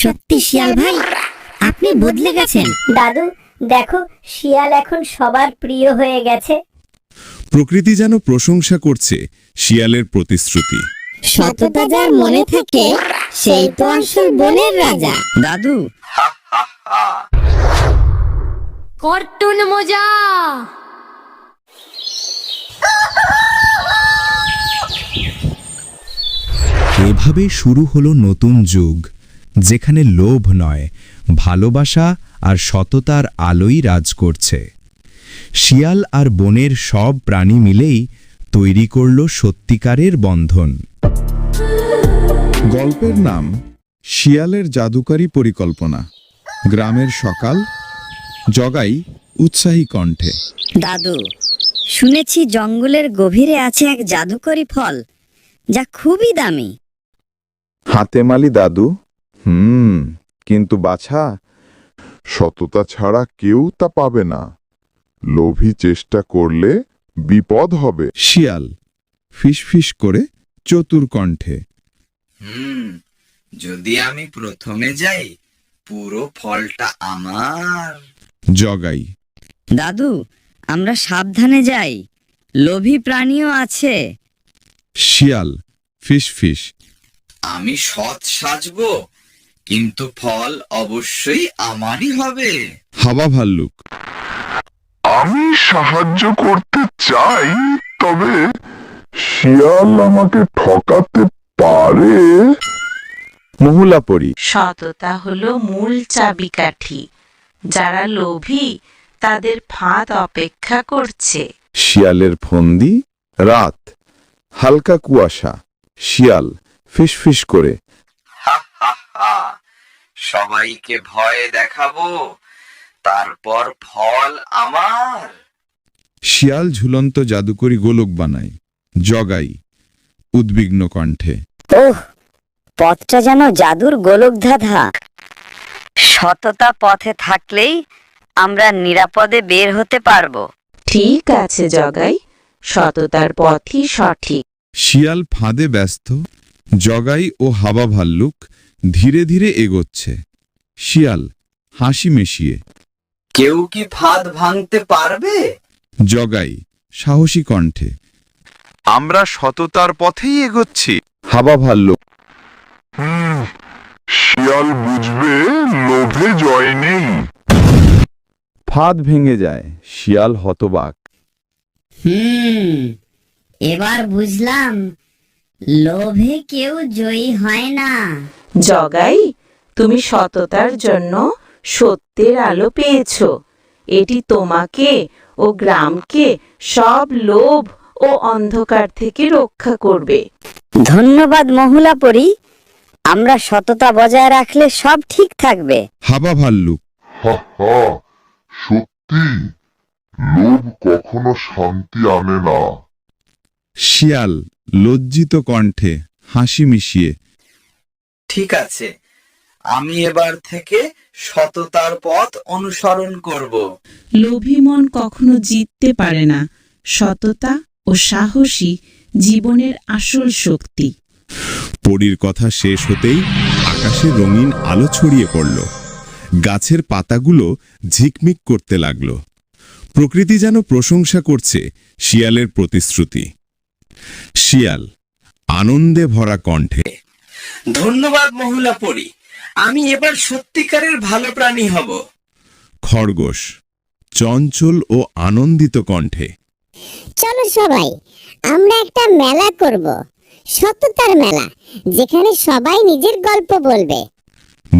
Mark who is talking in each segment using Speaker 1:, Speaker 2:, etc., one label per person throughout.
Speaker 1: সত্যি শিয়াল ভাই আপনি বদলে গেছেন।
Speaker 2: দাদু দেখো শিয়াল এখন সবার প্রিয় হয়ে গেছে।
Speaker 3: প্রকৃতি যেন প্রশংসা করছে শিয়ালের প্রতিশ্রুতি।
Speaker 1: সততা যার মনে থাকে সেই তো আসল বনের রাজা।
Speaker 4: দাদু।
Speaker 5: কর্টুন মজা।
Speaker 3: এভাবে শুরু হলো নতুন যুগ। যেখানে লোভ নয় ভালোবাসা আর সততার আলোই রাজ করছে। শিয়াল আর বনের সব প্রাণী মিলেই তৈরি করল সত্যিকারের বন্ধন।
Speaker 6: গল্পের নাম শিয়ালের জাদুকারী পরিকল্পনা। গ্রামের সকাল জগাই উৎসাহী কণ্ঠে।
Speaker 4: দাদু শুনেছি জঙ্গলের গভীরে আছে এক জাদুকরী ফল যা খুবই দামি।
Speaker 6: হাতেমালি দাদু হুম কিন্তু বাছা
Speaker 7: সততা ছাড়া কেউ তা পাবে না। লোভী চেষ্টা করলে বিপদ হবে।
Speaker 6: শিয়াল ফিসফিস করে চতুর কণ্ঠে।
Speaker 8: হুম যদি আমি প্রথমে যাই পুরো ফলটা আমার।
Speaker 6: জগাই।
Speaker 4: দাদু আমরা সাবধানে যাই। লোভী প্রাণীও আছে।
Speaker 6: শিয়াল ফিসফিস।
Speaker 8: আমি সৎ সাজবো কিন্তু ফল অবশ্যই আমারই হবে।
Speaker 6: হাবা ভাল্লুক।
Speaker 7: আমি সাহায্য করতে চাই তবে শিয়াল আমাকে ঠকাতে পারে।
Speaker 6: মহুলা পরি
Speaker 9: সততা হলো মূল চাবিকাঠি। যারা লোভী তাদের ফাঁদ অপেক্ষা করছে।
Speaker 6: শিয়ালের ফন্দি রাত। হালকা কুয়াশা। শিয়াল ফিসফিস করে।
Speaker 8: সবাইকে ভয় দেখাবো তারপর ফল আমার।
Speaker 6: শিয়াল ঝুলন্ত জাদুকরি গোলক বানায় জগাই উদ্বিগ্ন কণ্ঠে।
Speaker 4: ওহ পথটা যেন জাদুর গোলক ধাঁধা। সততা পথে থাকলেই আমরা নিরাপদে বের হতে পারব।
Speaker 9: ঠিক আছে জগাই। সততার পথই সঠিক।
Speaker 6: শিয়াল ফাঁদে ব্যস্ত জগাই ও হাবা ভাল্লুক ধীরে ধীরে এগোচ্ছে। শিয়াল হাসি মিশিয়ে
Speaker 8: কেউ কি ফাঁদ ভাঙতে পারবে?
Speaker 6: জগাই সাহসী কণ্ঠে আমরা সততার পথেই এগোচ্ছি। হাবা ভাল্লুক।
Speaker 7: শিয়াল বুঝবে লোভে জয় নেই।
Speaker 6: ফাঁদ ভেঙে যায় শিয়াল হতবাক।
Speaker 1: হুম এবার বুঝলাম লোভে কেউ জয়ী হয় না।
Speaker 9: জগাই তুমি সততার জন্য সত্যের আলো পেয়েছ। এটি তোমাকে ও গ্রামকে সব লোভ ও অন্ধকার থেকে রক্ষা করবে।
Speaker 4: ধন্যবাদ মহুলা পরি আমরা সততা বজায় রাখলে সব ঠিক থাকবে।
Speaker 6: হাবা ভাল্লুক।
Speaker 7: হা হা সত্যি লোভ কখনো শান্তি আনে না।
Speaker 6: শিয়াল লজ্জিত কণ্ঠে হাসি মিশিয়ে
Speaker 8: ঠিক আছে। আমি এবার থেকে সততার পথ অনুসরণ করব।
Speaker 10: লোভী মন কখনো জিততে পারে না। সততা ও সাহসী জীবনের আসল শক্তি।
Speaker 3: পরীর কথা শেষ হতেই আকাশে রঙিন আলো ছড়িয়ে পড়ল। গাছের পাতাগুলো ঝিকমিক করতে লাগল। প্রকৃতি যেন প্রশংসা করছে শিয়ালের প্রতিশ্রুতি। শিয়াল আনন্দে ভরা কণ্ঠে।
Speaker 8: ধন্যবাদ মহুলা পরি। আমি এবার সত্যিকারের ভালো প্রাণী হব।
Speaker 3: খরগোশ চঞ্চল ও আনন্দিত কণ্ঠে।
Speaker 2: চলো সবাই আমরা একটা মেলা করব। সততার মেলা যেখানে সবাই নিজের গল্প বলবে।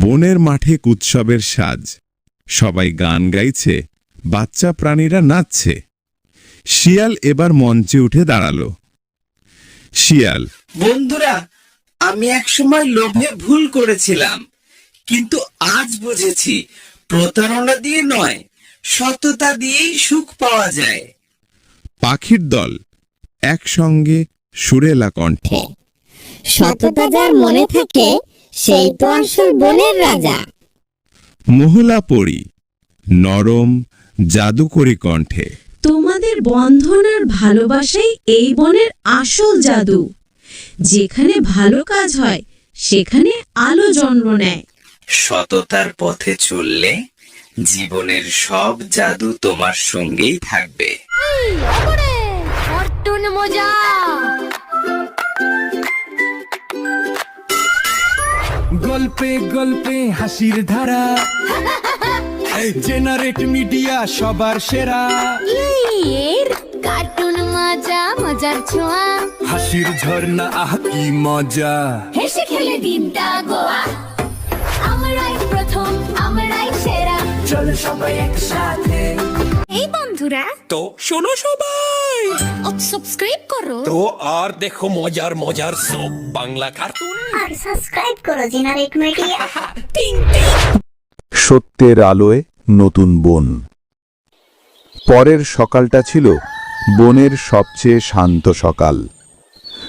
Speaker 3: বনের মাঠে উৎসবের সাজ। সবাই গান গাইছে বাচ্চা প্রাণীরা নাচছে। শিয়াল এবার মঞ্চে উঠে দাঁড়াল। শিয়াল
Speaker 8: বন্ধুরা আমি একসময় লোভে ভুল করেছিলাম। কিন্তু আজ বুঝেছি প্রতারণা দিয়ে নয় সততা দিয়েই সুখ পাওয়া যায়।
Speaker 3: পাখির দল একসঙ্গে সুরেলা কণ্ঠে।
Speaker 1: সততা যার মনে থাকে সেই তো আসল বনের রাজা।
Speaker 3: মহুলা পরি নরম জাদুকরি কণ্ঠে।
Speaker 10: তোমাদের বন্ধন আর ভালোবাসাই এই বনের আসল জাদু। যেখানে ভালো কাজ হয় সেখানে আলো জন্ম নেয়।
Speaker 8: সততার পথে চললে জীবনের সব জাদু তোমার সঙ্গেই থাকবে।
Speaker 5: মজা।
Speaker 11: গল্পে গল্পে হাসির ধারা। জেনারেট মিডিয়া সবার সেরা।
Speaker 5: কার্টুন মজা মজার ছোঁয়া।
Speaker 11: হাসির ঝর্ণা আহ কি মজা।
Speaker 5: হেসে খেলে দিনটা গোয়া। আমরাই প্রথম আমরাই সেরা।
Speaker 11: চলো সবাই একসাথে।
Speaker 5: এই বন্ধুরা
Speaker 11: তো শোনো সবাই।
Speaker 5: সাবস্ক্রাইব করো।
Speaker 11: তো আর দেখো মজার মজার সব বাংলা কার্টুন
Speaker 2: আর সাবস্ক্রাইব করো জেনারেট মিডিয়া
Speaker 3: সত্যের আলোয় নতুন বন। পরের সকালটা ছিল বনের সবচেয়ে শান্ত সকাল।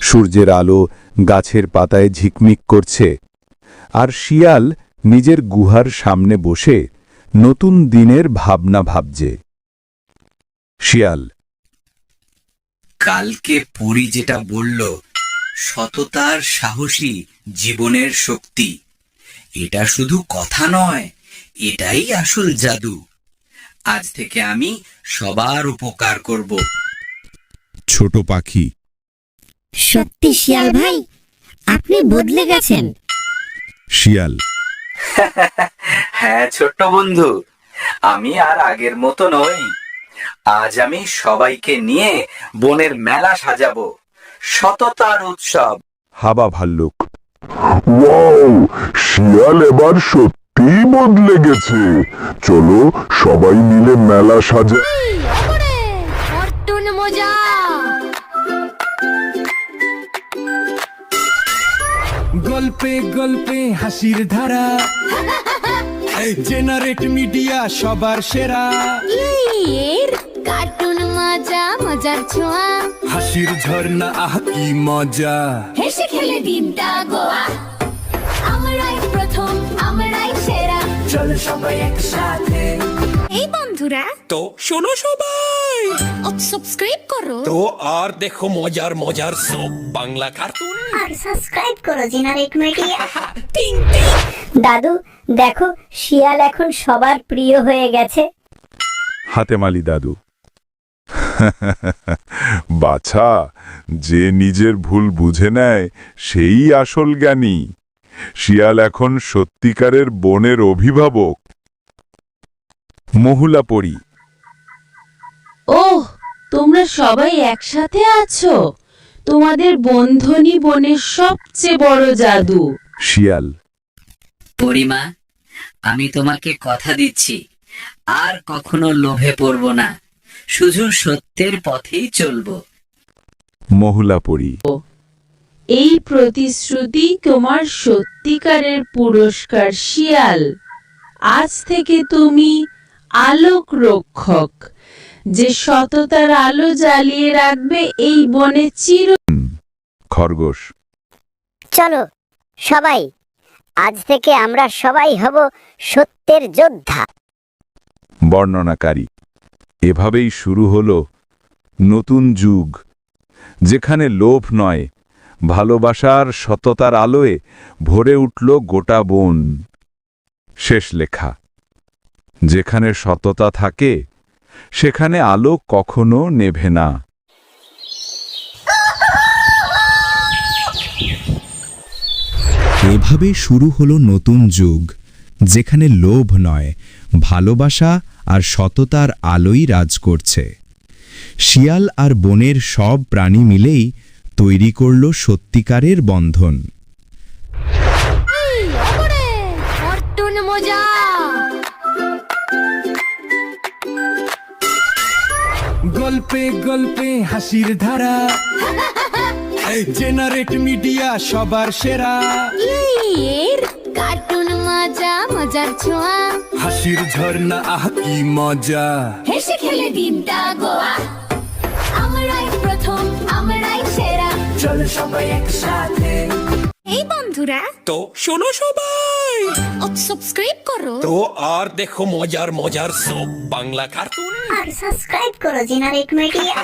Speaker 3: সূর্যের আলো গাছের পাতায় ঝিকমিক করছে, আর শিয়াল নিজের গুহার সামনে বসে নতুন দিনের ভাবনা ভাবছে। শিয়াল,
Speaker 8: কালকে পুরী যেটা বলল, সততার সাহসী জীবনের শক্তি। এটা শুধু কথা নয়, এটাই আসল জাদু। আজ থেকে আমি সবার উপকার করব।
Speaker 3: ছোট পাখি।
Speaker 1: সত্যি শিয়াল ভাই আপনি বদলে গেছেন।
Speaker 3: শিয়াল।
Speaker 8: হ্যাঁ ছোট্ট বন্ধু আমি আর আগের মতো নই। আজ আমি সবাইকে নিয়ে বনের মেলা সাজাবো। সততার উৎসব।
Speaker 3: হাবা ভাল্লুক।
Speaker 7: শিয়াল এবার সত্যিই বদলে গেছে। চলো সবাই মিলে মেলা সাজা
Speaker 5: মজা!
Speaker 11: গল্পে গল্পে হাসির ধারা। জেনারেট মিডিয়া সবার সেরা।
Speaker 5: এর কার্টুন মজা মজার ছোঁয়া।
Speaker 11: হাসির ঝর্ণা আহ কি মজা।
Speaker 5: হেসে খেলে গোয়া।
Speaker 11: চলো সবাই একসাথে।
Speaker 5: এই বন্ধুরা
Speaker 11: তো শোনো সবাই।
Speaker 5: সাবস্ক্রাইব করো।
Speaker 11: তো আর দেখো মজার মজার সব বাংলা কার্টুন
Speaker 2: আর সাবস্ক্রাইব করো জেনারেট মিডিয়া দাদু দেখো শিয়াল এখন সবার প্রিয় হয়ে গেছে।
Speaker 3: হাতেমালি দাদু।
Speaker 7: বাছা যে নিজের ভুল বুঝে নেয় সেই আসল জ্ঞানী। শিয়াল এখন সত্যিকারের বনের অভিভাবক।
Speaker 3: মহুলা পড়ি
Speaker 9: ওহ তোমরা সবাই একসাথে আছো? তোমাদের বন্ধনী বনের সবচেয়ে বড় জাদু।
Speaker 3: শিয়াল।
Speaker 4: পরিমা আমি তোমাকে কথা দিচ্ছি। আর কখনো লোভে পড়ব না। শুধু সত্যের পথেই চলবো।
Speaker 3: মহুলা পড়ি
Speaker 9: এই প্রতিশ্রুতি তোমার সত্যিকারের পুরস্কার শিয়াল। আজ থেকে তুমি আলোক রক্ষক যে সততার আলো জ্বালিয়ে রাখবে এই বনে চির
Speaker 3: খরগোশ।
Speaker 2: চলো সবাই আজ থেকে আমরা সবাই হব সত্যের যোদ্ধা।
Speaker 3: বর্ণনাকারী। এভাবেই শুরু হলো নতুন যুগ যেখানে লোভ নয় ভালোবাসার সততার আলোয় ভরে উঠল গোটা বন। শেষ লেখা। যেখানে সততা থাকে, সেখানে আলো কখনো নেভে না।
Speaker 6: এভাবে শুরু হলো নতুন যুগ, যেখানে লোভ নয়, ভালোবাসা আর সততার আলোই রাজ করছে। শিয়াল আর বনের সব প্রাণী মিলেই তৈরি করল সত্যিকারের বন্ধন।
Speaker 11: গল্পে গল্পে হাসির ধারা। জেনারেট মিডিয়া সবার সেরা।
Speaker 5: এর কার্টুন মজা মজার ছোঁয়া।
Speaker 11: হাসির ঝর্ণা আহ কি মজা।
Speaker 5: হেসে খেলে দিনটা গোয়া।
Speaker 11: চলো সবাই একসাথে।
Speaker 5: এই বন্ধুরা
Speaker 11: তো শোনো সবাই।
Speaker 5: সাবস্ক্রাইব করো।
Speaker 11: তো আর দেখো মজার মজার সব বাংলা কার্টুন
Speaker 2: আর সাবস্ক্রাইব করো জেনারেট মিডিয়া